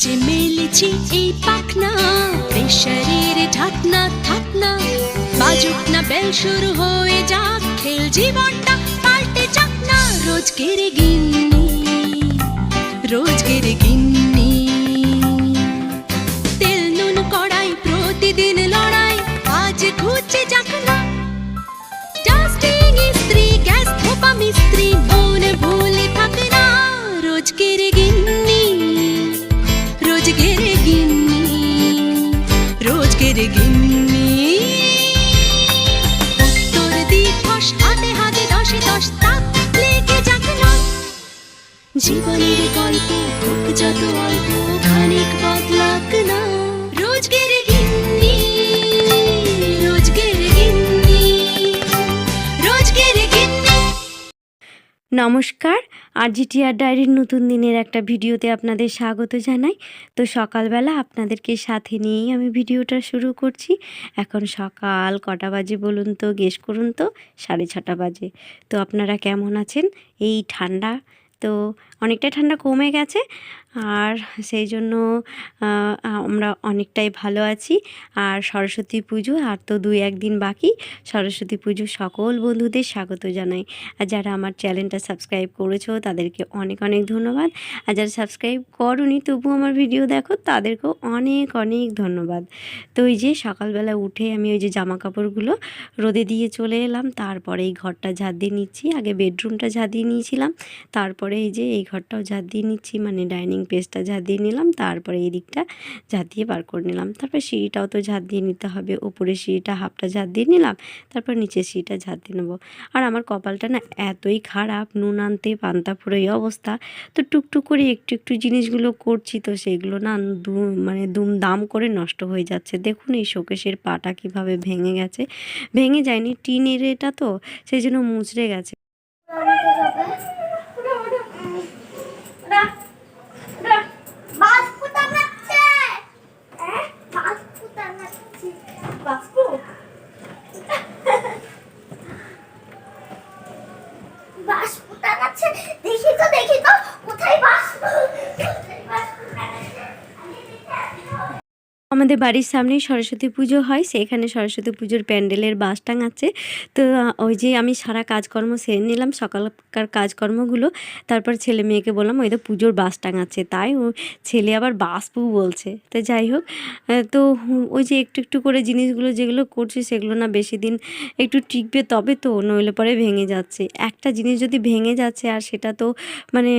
যে মেলেছি এই পাখনা, প্রেশারের ঢাকনা, থাকনা। বাজুক না বেল শুরু হয়ে যাক, খেল জীবনটা পাল্টে যাক না। রোজকের গিন্নি রোজকের গিন্নি। তেল, নুন, কড়াই, প্রতিদিন লড়াই, আজ ঘুচে জীবনের গল্প হোক যত অল্প, খানিক বদলাক না। রোজকের গিন্নি রোজকের গিন্নি রোজকের গিন্নি। নমস্কার, আরজিটিআর ডায়েরির নতুন দিনের একটা ভিডিওতে আপনাদের স্বাগত জানাই। তো সকালবেলা আপনাদেরকে সাথে নিয়েই আমি ভিডিওটা শুরু করছি। এখন সকাল কটা বাজে বলুন তো, গেস করুন তো, সাড়ে ছটা বাজে। তো আপনারা কেমন আছেন? এই ঠান্ডা তো অনেকটা ঠান্ডা কমে গেছে। আর সেই জন্য আমরা অনেকটাই ভালো আছি। আর সরস্বতী পুজো, আর তো দুই একদিন বাকি, সরস্বতী পুজো সকল বন্ধুদের স্বাগত জানাই। আর যারা আমার চ্যানেলটা সাবস্ক্রাইব করেছ, তাদেরকে অনেক অনেক ধন্যবাদ। আর যারা সাবস্ক্রাইব করনি তবু আমার ভিডিও দেখো, তাদেরকেও অনেক অনেক ধন্যবাদ। তো ওই যে সকালবেলা উঠে আমি ওই যে জামা কাপড়গুলো রোদে দিয়ে চলে এলাম, তারপরে এই ঘরটা ঝাঁট দিয়ে নিচ্ছি। আগে বেডরুমটা ঝাঁট দিয়ে নিয়েছিলাম, তারপরে এই যে এই ঘরটাও ঝাঁট দিয়ে নিচ্ছি মানে ডাইনিং পেসটা ঝাঁট দিয়ে নিলাম, তারপরে এই দিকটা ঝাঁট দিয়ে বার করে নিলাম। তারপরে সিঁড়িটাও তো ঝাঁট দিয়ে নিতে হবে, উপরে সিঁড়িটা হাফটা ঝাঁট দিয়ে নিলাম, তারপর নিচে সিঁড়িটা ঝাঁট দিয়ে নেব। আর আমার কপালটা না এতই খারাপ, নুন আনতে পান্তা পুরো এই অবস্থা। তো টুকটুক করে একটু একটু জিনিসগুলো করছি তো সেগুলো না দু মানে দুম দাম করে নষ্ট হয়ে যাচ্ছে। দেখুন এই শোকেশের পাটা কীভাবে ভেঙে গেছে। ভেঙে যায়নি, টিনের এটা তো, সেই জন্য মুচড়ে গেছে। দেখি তো দেখি তো। কোথায় বাস কোথায় বাস আমাদের বাড়ির সামনেই সরস্বতী পুজো হয় সেখানে সরস্বতী পুজোর প্যান্ডেলের বাস টাঙাচ্ছে তো ওই যে আমি সারা কাজকর্ম সেরে নিলাম, সকালকার কাজকর্মগুলো। তারপর ছেলে মেয়েকে বললাম, ওই তো পুজোর বাস টাঙাচ্ছে তাই ও, ছেলে আবার বাসপু বলছে। তো যাই হোক তো ওই যে একটু একটু করে জিনিসগুলো যেগুলো করছি, সেগুলো না বেশি দিন একটু টিকবে তবে তো, নইলে পরে ভেঙে যাচ্ছে। একটা জিনিস যদি ভেঙে যাচ্ছে, আর সেটা তো মানে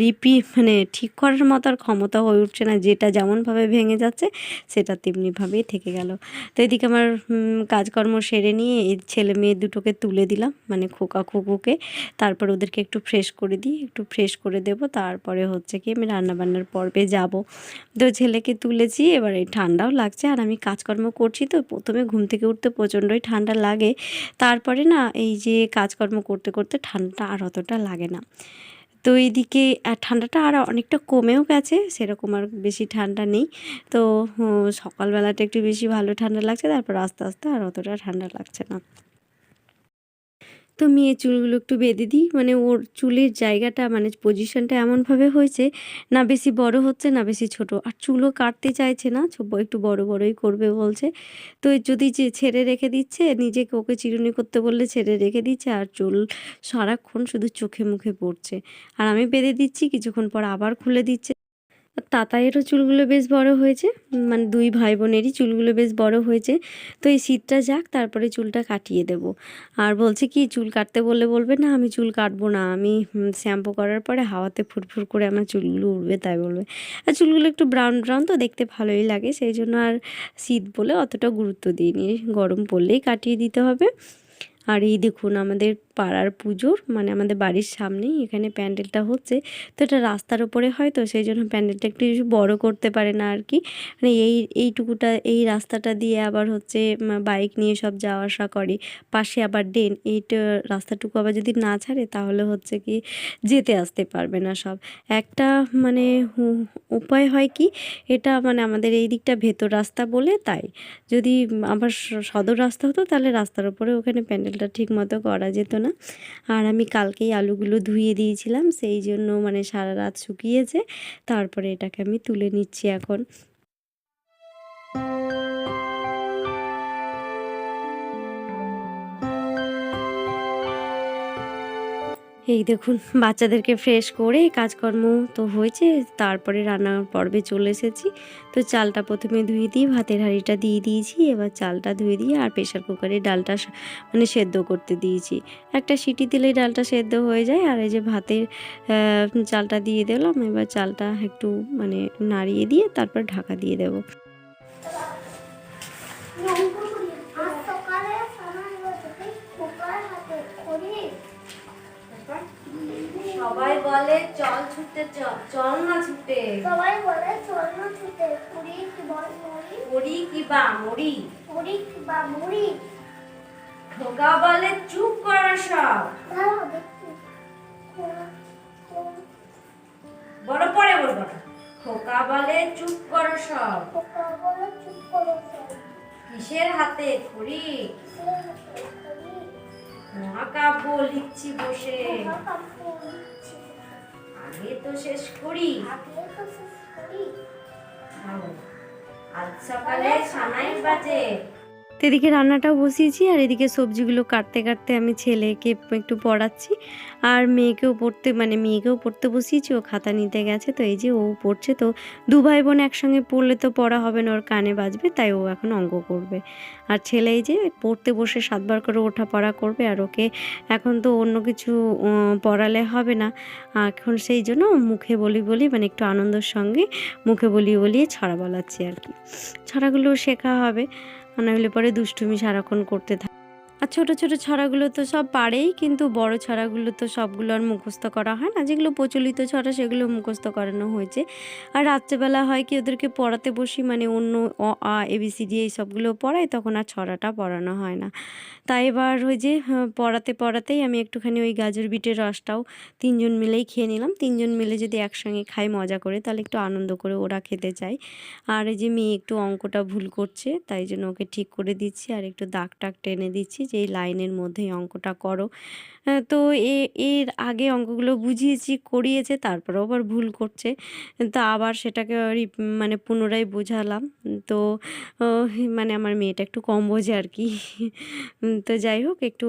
রিপি মানে ঠিক করার মতো আর ক্ষমতা হয়ে উঠছে না, যেটা যেমনভাবে ভেঙে যাচ্ছে সেটা তেমনিভাবেই থেকে গেল। তো এদিকে আমার কাজকর্ম সেরে নিয়ে এই ছেলে মেয়ে দুটোকে তুলে দিলাম মানে খোকা খোকুকে। তারপর ওদেরকে একটু ফ্রেশ করে দিই, একটু ফ্রেশ করে দেব। তারপরে হচ্ছে কি আমি রান্নাবান্নার পর্বে যাব। তো ছেলেকে তুলেছি, এবার এই ঠান্ডাও লাগছে আর আমি কাজকর্ম করছি তো, প্রথমে ঘুম থেকে উঠতে প্রচণ্ডই ঠান্ডা লাগে। তারপরে না এই যে কাজকর্ম করতে করতে ঠান্ডাটা আর অতটা লাগে না। তো এইদিকে ঠান্ডাটা আর অনেকটা কমেও গেছে, সেরকম আর বেশি ঠান্ডা নেই। তো সকালবেলাটা একটু বেশি ভালো ঠান্ডা লাগছে, তারপর আস্তে আস্তে আর অতটা ঠান্ডা লাগছে না। তো মেয়ে চুলগুলো একটু বেঁধে দিই। মানে ওর চুলের জায়গাটা মানে পজিশনটা এমনভাবে হয়েছে, না বেশি বড় হচ্ছে, না বেশি ছোট। আর চুলও কাটতে চাইছে না একটু বড় বড়ই করবে বলছে। তো যদি যে ছেড়ে রেখে দিচ্ছে, নিজেকে ওকে চিরুনি করতে বললে ছেড়ে রেখে দিচ্ছে, আর চুল সারাক্ষণ শুধু চোখে মুখে পড়ছে। আর আমি বেঁধে দিচ্ছি, কিছুক্ষণ পর আবার খুলে দিচ্ছে। তাতায়েরও চুলগুলো বেশ বড় হয়েছে মানে দুই ভাই বোনেরই চুলগুলো বেশ বড় হয়েছে। তো এই শীতটা যাক, তারপরে চুলটা কাটিয়ে দেব। আর বলছে কি, চুল কাটতে বললে বলবে, না, আমি চুল কাটবো না। আমি শ্যাম্পু করার পরে হাওয়াতে ফুরফুর করে আমার চুলগুলো উঠবে তাই বলবে। আর চুলগুলো একটু ব্রাউন ব্রাউন তো দেখতে ভালোই লাগে, সেই জন্য আর শীত বলে অতটা গুরুত্ব দিইনি। গরম পড়লেই কাটিয়ে দিতে হবে। আর এই দেখুন আমাদের পাড়ার পুজোর মানে আমাদের বাড়ির সামনেই এখানে প্যান্ডেলটা হচ্ছে। তো এটা রাস্তার ওপরে হয়, তো সেই জন্য প্যান্ডেলটা একটু বড় করতে পারে না আর কি। মানে এই, এইটুকুটা, এই রাস্তাটা দিয়ে আবার হচ্ছে বাইক নিয়ে সব যাওয়া আসা করে। পাশে আবার ড্রেন, এইটা রাস্তাটুকু আবার যদি না ছাড়ে, তাহলে হচ্ছে কি যেতে আসতে পারবে না সব। একটা মানে উপায় হয় কি, এটা মানে আমাদের এই দিকটা ভেতর রাস্তা বলে তাই। যদি আবার সদর রাস্তা হতো, তাহলে রাস্তার উপরে ওখানে প্যান্ডেল ঝোলটা ঠিক মতো করা যেত না। আর আমি কালকেই আলুগুলো ধুয়ে দিয়েছিলাম, সেই জন্য মানে সারা রাত শুকিয়েছে। তারপরে এটাকে আমি তুলে নিচ্ছি এখন। এই দেখুন, বাচ্চাদেরকে ফ্রেশ করে কাজকর্ম তো হয়েছে, তারপরে রান্নার পর্বে চলে এসেছি। তো চালটা প্রথমে ধুয়ে দিয়ে ভাতের হাঁড়িটা দিয়ে দিয়েছি, এবার চালটা ধুয়ে দিয়ে আর প্রেশার কুকারে ডালটা মানে সেদ্ধ করতে দিয়েছি। একটা সিটি দিলেই ডালটা সেদ্ধ হয়ে যায়, আর এই যে ভাতের চালটা দিয়ে দিলাম, এবার চালটা একটু মানে নাড়িয়ে দিয়ে তারপর ঢাকা দিয়ে দেবো। বলে চল ছুটতে চল চল না ছুটে সবাই বলে চল না ছুটে কুড়ি কি বল মরি কি বা মরি কুড়ি কি বা মুড়ি? ঢোকা বলে চুপ করা সব। বড় পরে বলব না। খোকা বলে চুপ করো সব। খোকা বলে চুপ করো সব। কিসের হাতে খড়ি? মহাকাব্য লিখছি বসে। মহা কাপড় নিচ্ছে। আগে তো শেষ করি। আগে তো শেষ করি। ভালো। আজ সকালে সানাই বাজে। তো এদিকে রান্নাটাও বসিয়েছি আর এদিকে সবজিগুলো কাটতে কাটতে আমি ছেলেকে একটু পড়াচ্ছি আর মেয়েকেও পড়তে মানে মেয়েকেও পড়তে বসিয়েছি, ও খাতা নিতে গেছে, তো এই যে ও পড়ছে, তো দু ভাই বোন একসঙ্গে পড়লে তো পড়া হবে না, ওর কানে বাজবে, তাই ও এখন অঙ্ক করবে। আর ছেলে এই যে পড়তে বসে সাতবার করে ওঠা পড়া করবে, আর ওকে এখন তো অন্য কিছু পড়ালে হবে না। এখন সেই জন্য মুখে বলি বলি মানে একটু আনন্দের সঙ্গে মুখে বলিয়ে বলিয়ে ছড়া বলাচ্ছি আর কি। ছড়াগুলো শেখা হবে। আর নাহলে পরে দুষ্টুমি সারাক্ষণ করতে থাকে আর ছোটো ছোটো ছড়াগুলো তো সব পারেই কিন্তু বড় ছড়াগুলো তো সবগুলো আর মুখস্থ করা হয় না। যেগুলো প্রচলিত ছড়া সেগুলো মুখস্থ করানো হয়েছে। আর রাত্রেবেলা হয় কি ওদেরকে পড়াতে বসি মানে অন্য অ আ এবিসিডি এই সবগুলো পড়াই তখন আর ছড়াটা পড়ানো হয় না। তাই এবার ওই যে হ্যাঁ, পড়াতে পড়াতেই আমি একটুখানি ওই গাজর বিটের রসটাও তিনজন মিলেই খেয়ে নিলাম। তিনজন মিলে যদি একসঙ্গে খাই মজা করে তাহলে একটু আনন্দ করে ওরা খেতে চায়। আর এই যে মেয়ে একটু অঙ্কটা ভুল করছে তাই জন্য ওকে ঠিক করে দিচ্ছি আর একটু দাগ টাক টেনে দিচ্ছি যে এই লাইনের মধ্যেই অঙ্কটা করো। তো এর আগে অঙ্কগুলো বুঝিয়েছি, করিয়েছে, তারপরেও আবার ভুল করছে। তো আবার সেটাকে মানে পুনরায় বোঝালাম। তো মানে আমার মেয়েটা একটু কম বোঝে আর কি। তো যাই হোক, একটু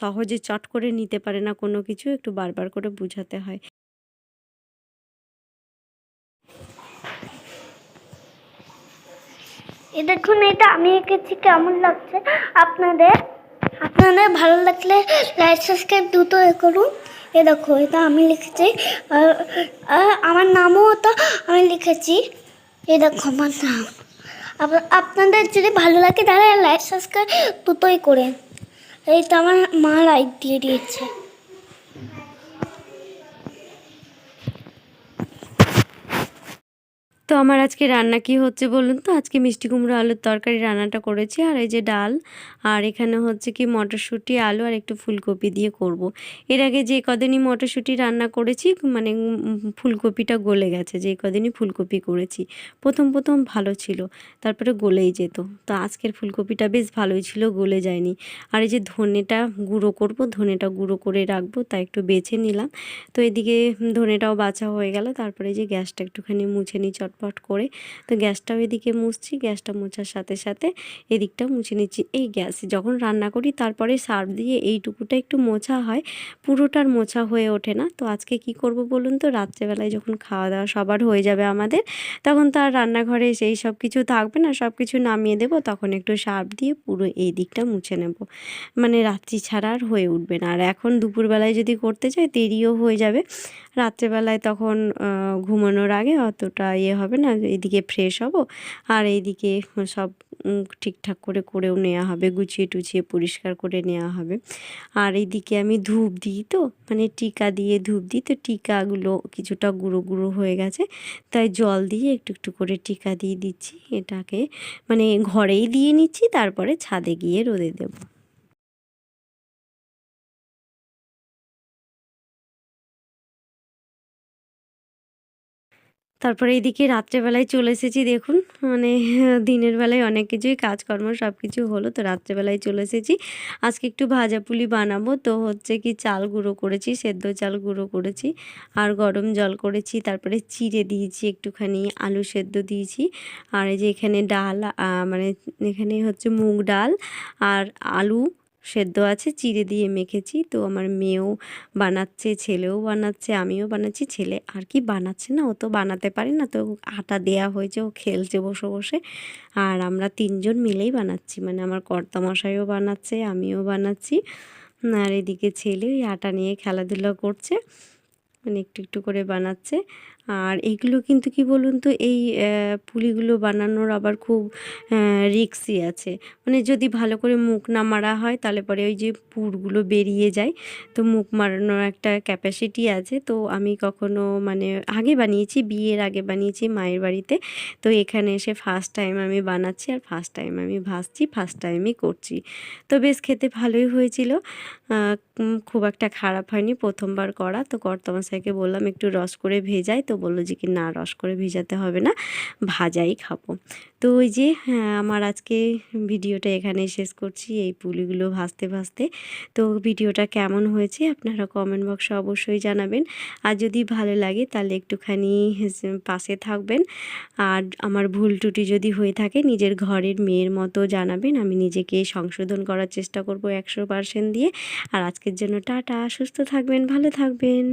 সহজে চট করে নিতে পারে না কোনো কিছু, একটু বারবার করে বোঝাতে হয়। দেখুন, এটা আমি এঁকেছি, কেমন লাগছে আপনাদের? আপনাদের ভালো লাগলে লাইক সাবস্ক্রাইব দ্রুত এ করুন। এ দেখো, এটা আমি লিখেছি। আমার নামও তো আমি লিখেছি। এ দেখো, আমার নাম। আপনাদের যদি ভালো লাগে তাহলে লাইক সাবস্ক্রাইব দ্রুতই করেন তো আমার মা লাইক দিয়ে দিয়েছে। তো আমার আজকে রান্না কি হচ্ছে বলুন তো? আজকে মিষ্টি কুমড়ো আলুর তরকারি রান্নাটা করেছি, আর এই যে ডাল, আর এখানে হচ্ছে কি মটরশুঁটি, আলু, আর একটু ফুলকপি দিয়ে করব। এর আগে যে কদিনই মটরশুঁটি রান্না করেছি মানে ফুলকপিটা গলে গেছে, যে কদিনই ফুলকপি করেছি। প্রথম প্রথম ভালো ছিল, তারপরে গলেই যেত। তো আজকের ফুলকপিটা বেশ ভালোই ছিল, গলে যায়নি। আর এই যে ধনেটা গুঁড়ো করব, ধনেটা গুঁড়ো করে রাখব, তা একটু বেছে নিলাম। তো এদিকে ধনেটাও বাছা হয়ে গেল, তারপরে যে গ্যাসটা একটুখানি মুছে নিই চটপট করে। তো গ্যাসটাও এদিকে মুছছি, গ্যাসটা মোছার সাথে সাথে এদিকটা মুছে নিচ্ছি। এই গ্যাস যখন রান্না করি তারপরে সার্ফ দিয়ে এইটুকুটা একটু মোছা হয়। পুরোটার মোছা হয়ে ওঠে না। তো আজকে কি করব বলুন তো? রাত্রেবেলায় যখন খাওয়া দাওয়া সবার হয়ে যাবে আমাদের, তখন তো আর রান্নাঘরে সেই সব কিছু থাকবে না। সব কিছু নামিয়ে দেবো, তখন একটু সার্ফ দিয়ে পুরো এই দিকটা মুছে নেব। মানে রাত্রি ছাড়া আর হয়ে উঠবে না। আর এখন দুপুরবেলায় যদি করতে চাই, দেরিও হয়ে যাবে। রাত্রেবেলায় তখন ঘুমানোর আগে অতটা ইয়ে হবে না, এদিকে ফ্রেশ হব। আর এইদিকে সব ঠিকঠাক করে, করেও নেওয়া হবে, গুছিয়ে টুছিয়ে পরিষ্কার করে নেওয়া হবে। আর এইদিকে আমি ধূপ দিই তো মানে টিকা দিয়ে ধূপ দিই তো, টিকাগুলো কিছুটা গুঁড়ো গুঁড়ো হয়ে গেছে। তাই জল দিয়ে একটু একটু করে টিকা দিয়ে দিচ্ছি, এটাকে মানে ঘরেই দিয়ে নিচ্ছি, তারপরে ছাদে গিয়ে রোদে দেবো। তারপরে এইদিকে রাত্রেবেলায় চলে এসেছি, দেখুন। মানে দিনের বেলায় অনেক কিছুই, কাজকর্ম সব কিছু হলো, তো রাত্রেবেলায় চলে এসেছি। আজকে একটু ভাজা পুলি বানাবো, তো হচ্ছে কি চাল গুঁড়ো করেছি, সেদ্ধ চাল গুঁড়ো করেছি, আর গরম জল করেছি, তারপরে চিড়ে দিয়েছি, একটুখানি আলু সেদ্ধ দিয়েছি, আর এই যে এখানে ডাল মানে এখানে হচ্ছে মুগ ডাল, আর আলু সেদ্ধ আছে, চিড়ে দিয়ে মেখেছি। তো আমার মেয়েও বানাচ্ছে, ছেলেও বানাচ্ছে, আমিও বানাচ্ছি। ছেলে আর কি বানাচ্ছে না, ও তো বানাতে পারে না। তো আটা দেয়া হয়েছে, ও খেলছে বসে বসে। আর আমরা তিনজন মিলেই বানাচ্ছি। মানে আমার কর্তামশাইও বানাচ্ছে, আমিও বানাচ্ছি। আর এদিকে ছেলে ওই আটা নিয়ে খেলাধুলা করছে। মানে একটু একটু করে বানাচ্ছে। আর এগুলো কিন্তু কি বলুন তো, এই পুলিগুলো বানানোর আবার খুব রিক্সি আছে। মানে যদি ভালো করে মুখ না মারা হয়, তাহলে পরে ওই যে পুরগুলো বেরিয়ে যায়। তো মুখ মারানোর একটা ক্যাপাসিটি আছে। তো আমি কখনো মানে আগে বানিয়েছি, বিয়ের আগে বানিয়েছি মায়ের বাড়িতে। তো এখানে এসে ফার্স্ট টাইম আমি বানাচ্ছি আর ফার্স্ট টাইম আমি ভাজছি ফার্স্ট টাইমই করছি। তো বেশ খেতে ভালোই হয়েছিল। খুব একটা খারাপ হয়নি প্রথমবার করা। তো কর্তমশাইকে বললাম একটু রস করে ভেজাই। তো বলল যে কি না রস করে ভেজাতে হবে না ভাজাই খাব। তো ওই যে হ্যাঁ, আমার আজকে ভিডিওটা এখানে শেষ করছি এই পুলিগুলো ভাজতে ভাজতে। তো ভিডিওটা কেমন হয়েছে আপনারা কমেন্ট বক্সে অবশ্যই জানাবেন। আর যদি ভালো লাগে তাহলে একটুখানি পাশে থাকবেন। আর আমার ভুল ত্রুটি যদি হয়ে থাকে নিজের ঘরের মেয়ের মতো জানাবেন আমি নিজেকে সংশোধন করার চেষ্টা করব একশো পার্সেন্ট দিয়ে। আর আজকের জন্য টাটা সুস্থ থাকবেন ভালো থাকবেন।